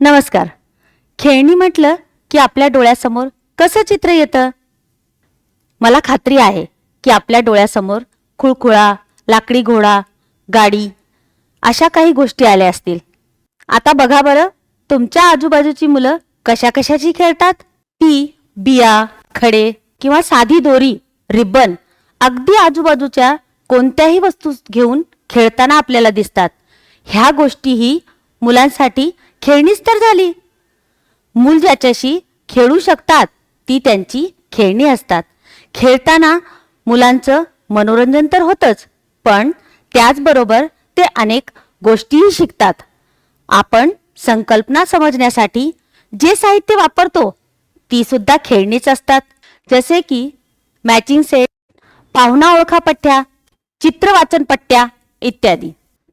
नमस्कार. खेळणी म्हटलं की आपल्या डोळ्यासमोर कसं चित्र येतं? मला खात्री आहे की आपल्या डोळ्यासमोर खुळखुळा लाकडी घोडा गाडी अशा काही गोष्टी आल्या असतील. आता बघा बरं तुमच्या आजूबाजूची मुलं कशा कशाची खेळतात? ती बिया खडे किंवा साधी दोरी रिबन अगदी आजूबाजूच्या कोणत्याही वस्तू घेऊन खेळताना आपल्याला दिसतात. ह्या गोष्टीही मुलांसाठी खेळणीच तर झाली. मूल ज्याच्याशी खेळू शकतात ती त्यांची खेळणी असतात. खेळताना मुलांचं मनोरंजन तर होतंच पण त्याचबरोबर ते अनेक गोष्टीही शिकतात. आपण संकल्पना समजण्यासाठी जे साहित्य वापरतो ती सुद्धा खेळणीच असतात. जसे की मॅचिंग सेट पाहुणा ओळखा पट्ट्या पट्ट्या इत्यादी.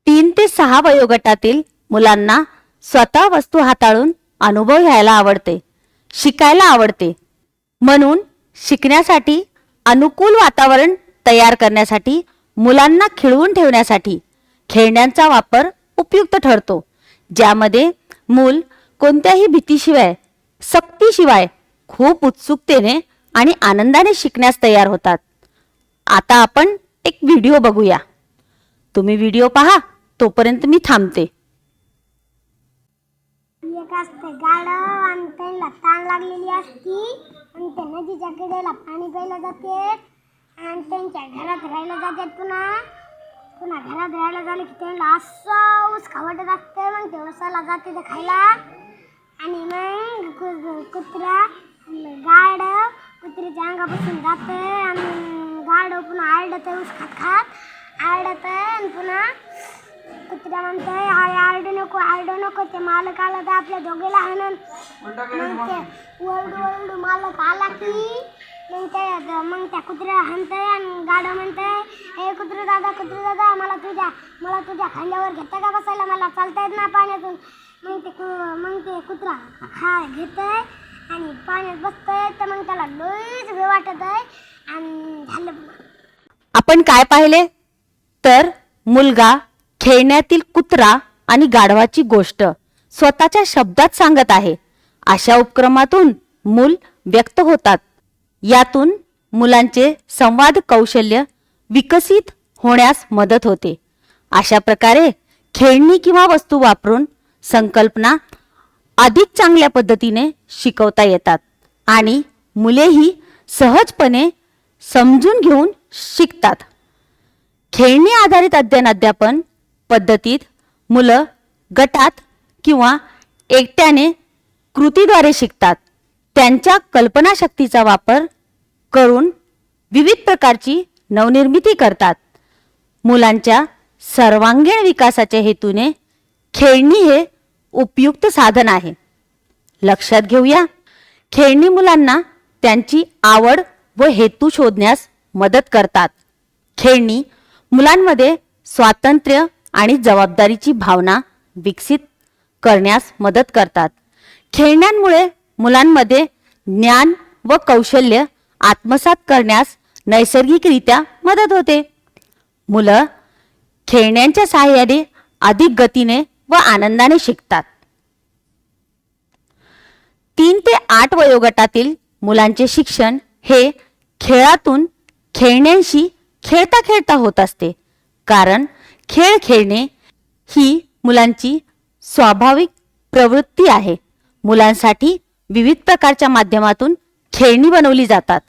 तीन ते सहा वयोगटातील मुलांना स्वतः वस्तू हाताळून अनुभव घ्यायला आवडते शिकायला आवडते. म्हणून शिकण्यासाठी अनुकूल वातावरण तयार करण्यासाठी मुलांना खिळवून ठेवण्यासाठी खेळण्यांचा वापर उपयुक्त ठरतो ज्यामध्ये मूल कोणत्याही भीतीशिवाय सक्तीशिवाय खूप उत्सुकतेने आणि आनंदाने शिकण्यास तयार होतात. आता आपण एक व्हिडिओ बघूया. तुम्ही व्हिडिओ पहा तोपर्यंत मी थांबते. असते. गाढव आणि त्यांना ताण लागलेली असती. आणि त्या नदीच्या कडेला पाणी प्यायला जाते. आणि त्यांच्या घरात राहायला जातात पुन्हा. पुन्हा घरात राहायला झालं की त्यांना असं ऊस खावटत असते. मग ते उसाला जाते ते खायला. आणि मग कु- कुत्रा गाड कुत्र्याच्या अंगापासून जाते. आणि गाड पुन्हा आरडत ऊस खात खात आरडत आणि पुन्हा कुत्रा म्हणतोय "आय आरडू नको आरडू नको. ते मालक आला तर आपल्या दोघेला हाणन मग ते ओरडू ओरडू मालक आला की मग ते मग त्या कुत्र्याला हाणतंय आणि गाडं म्हणतंय ए कुत्रे दादा कुत्रे दादा मला तुझ्या मला तुझ्या खांद्यावर घेतं का बसायला? मला चालता येत नाही पाण्यातून. मग ते कु- मग ते कुत्रा खा घेतंय आणि पाण्यात बसतंय. तर मग त्याला लईच भीती वाटत आहे आणि झालं. आपण काय पाहिले? तर मुलगा खेळण्यातील कुत्रा आणि गाढवाची गोष्ट स्वतःच्या शब्दात सांगत आहे. अशा उपक्रमातून मूल व्यक्त होतात. यातून मुलांचे संवाद कौशल्य विकसित होण्यास मदत होते. अशा प्रकारे खेळणी किंवा वस्तू वापरून संकल्पना अधिक चांगल्या पद्धतीने शिकवता येतात आणि मुलेही सहजपणे समजून घेऊन शिकतात. खेळणी आधारित अध्ययन अध्यापन पद्धतीत मुलं गटात किंवा एकट्याने कृतीद्वारे शिकतात. त्यांच्या कल्पनाशक्तीचा वापर करून विविध प्रकारची नवनिर्मिती करतात. मुलांच्या सर्वांगीण विकासाच्या हेतूने खेळणी हे उपयुक्त साधन आहे. लक्षात घेऊया. खेळणी मुलांना त्यांची आवड व हेतू शोधण्यास मदत करतात. खेळणी मुलांमध्ये स्वातंत्र्य आणि जबाबदारीची भावना विकसित करण्यास मदत करतात. खेळण्यांमुळे मुलांमध्ये ज्ञान व कौशल्य आत्मसात करण्यास नैसर्गिकरित्या मदत होते. मुलं खेळण्यांच्या सहाय्याने अधिक गतीने व आनंदाने शिकतात. तीन ते आठ वयोगटातील मुलांचे शिक्षण हे खेळातून खेळण्यांशी खेळता खेळता होत असते. कारण खेळ खेळणे ही मुलांची स्वाभाविक प्रवृत्ती आहे. मुलांसाठी विविध प्रकारच्या माध्यमातून खेळणी बनवली जातात.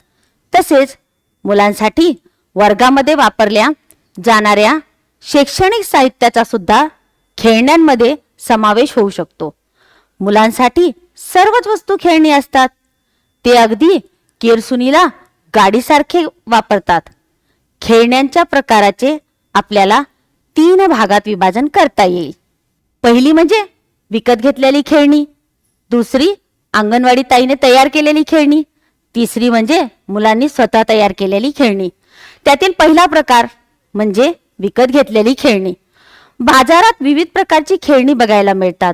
तसेच मुलांसाठी वर्गामध्ये वापरल्या जाणाऱ्या शैक्षणिक साहित्याचा सुद्धा खेळण्यांमध्ये समावेश होऊ शकतो. मुलांसाठी सर्वच वस्तू खेळणी असतात. ते अगदी केरसुनीला गाडीसारखे वापरतात. खेळण्यांच्या प्रकाराचे आपल्याला तीन भागात विभाजन करता येईल. पहिली म्हणजे विकत घेतलेली खेळणी दुसरी अंगणवाडी ताईने तयार केलेली खेळणी तिसरी म्हणजे मुलांनी स्वतः तयार केलेली खेळणी. त्यातील पहिला प्रकार म्हणजे विकत घेतलेली खेळणी. बाजारात विविध प्रकारची खेळणी बघायला मिळतात.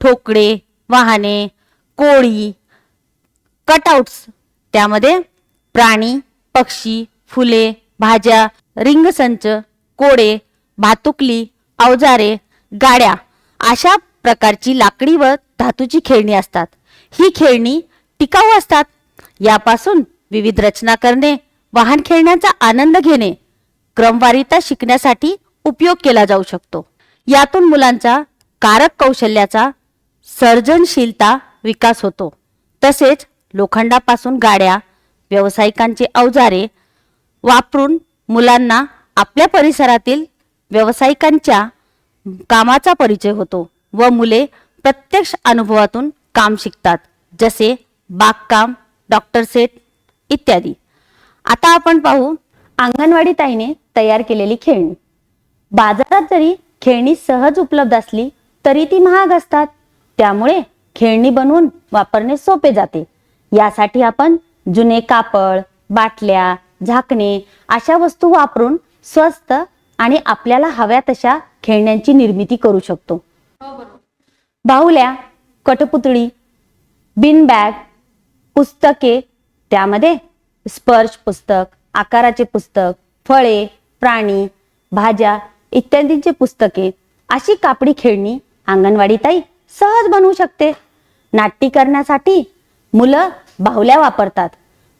ठोकळे वाहने कोळी कटआउट्स त्यामध्ये प्राणी पक्षी फुले भाज्या रिंगसंच कोडे भातुकली अवजारे गाड्या अशा प्रकारची लाकडी व धातूची खेळणी असतात. ही खेळणी टिकाऊ असतात. यापासून विविध रचना करणे वाहन खेळण्याचा आनंद घेणे क्रमवारीता शिकण्यासाठी उपयोग केला जाऊ शकतो. यातून मुलांचा कारक कौशल्याचा सर्जनशीलता विकास होतो. तसेच लोखंडापासून गाड्या व्यावसायिकांचे अवजारे वापरून मुलांना आपल्या परिसरातील व्यावसायिकांच्या कामाचा परिचय होतो व मुले प्रत्यक्ष अनुभवातून काम शिकतात जसे बागकाम डॉक्टर सेट इत्यादी. आता आपण पाहू अंगणवाडी ताईने तयार केलेली खेळणी. बाजारात जरी खेळणी सहज उपलब्ध असली तरी ती महाग असतात. त्यामुळे खेळणी बनवून वापरणे सोपे जाते. यासाठी आपण जुने कापड बाटल्या झाकणे अशा वस्तू वापरून स्वस्त आणि आपल्याला हव्या तशा खेळण्यांची निर्मिती करू शकतो. बाहुल्या कटपुतळी बिन बॅग पुस्तके त्यामध्ये स्पर्श पुस्तक आकाराचे पुस्तक फळे प्राणी भाज्या इत्यादींचे पुस्तके अशी कापडी खेळणी अंगणवाडी ताई सहज बनवू शकते. नाट्य करण्यासाठी मुलं बाहुल्या वापरतात.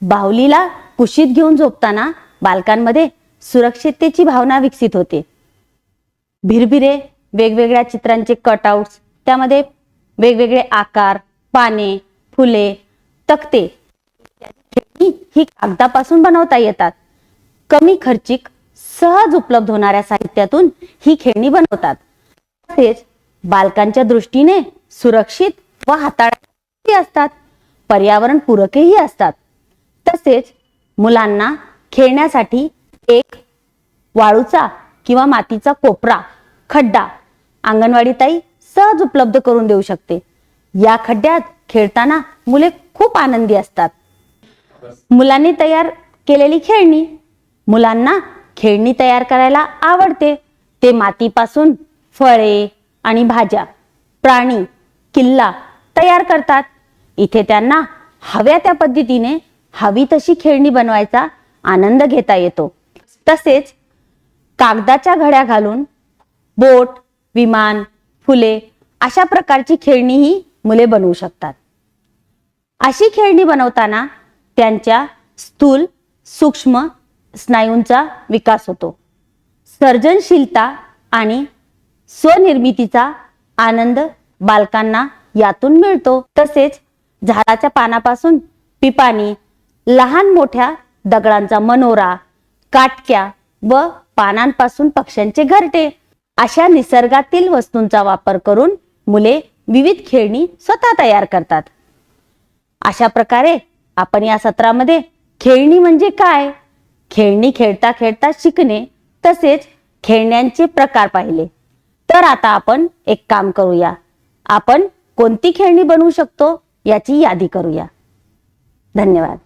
बाहुलीला कुशीत घेऊन झोपताना बालकांमध्ये सुरक्षिततेची भावना विकसित होते. भिरभिरे वेगवेगळ्या चित्रांचे कटआउट्स त्यामध्ये वेगवेगळे आकार पाने फुले तक्ते खेळणी ही कागदापासून बनवता येतात. कमी खर्चिक सहज उपलब्ध होणाऱ्या साहित्यातून ही खेळणी बनवतात. तसेच बालकांच्या दृष्टीने सुरक्षित व हाताळण्याची असतात. पर्यावरण पूरकही असतात. तसेच मुलांना खेळण्यासाठी एक वाळूचा किंवा मातीचा कोपरा खड्डा अंगणवाडी ताई सहज उपलब्ध करून देऊ शकते. या खड्ड्यात खेळताना मुले खूप आनंदी असतात. मुलांनी तयार केलेली खेळणी मुलांना खेळणी तयार करायला आवडते. ते मातीपासून फळे आणि भाज्या प्राणी किल्ला तयार करतात. इथे त्यांना हव्या त्या पद्धतीने हवी तशी खेळणी बनवायचा आनंद घेता येतो. तसेच कागदाच्या घड्या घालून बोट विमान फुले अशा प्रकारची खेळणीही मुले बनवू शकतात. अशी खेळणी बनवताना त्यांच्या स्थूल सूक्ष्म स्नायूंचा विकास होतो. सर्जनशीलता आणि स्वनिर्मितीचा आनंद बालकांना यातून मिळतो. तसेच झाडाच्या पानापासून पिपाणी लहान मोठ्या दगडांचा मनोरा काटक्या व पानांपासून पक्ष्यांचे घरटे. अशा निसर्गातील वस्तूंचा वापर करून मुले विविध खेळणी स्वतः तयार करतात. अशा प्रकारे आपण या सत्रामध्ये खेळणी म्हणजे काय? खेळणी खेळता खेळता शिकणे तसेच खेळण्यांचे प्रकार पाहिले. तर आता आपण एक काम करूया. आपण कोणती खेळणी बनवू शकतो याची यादी करूया. धन्यवाद.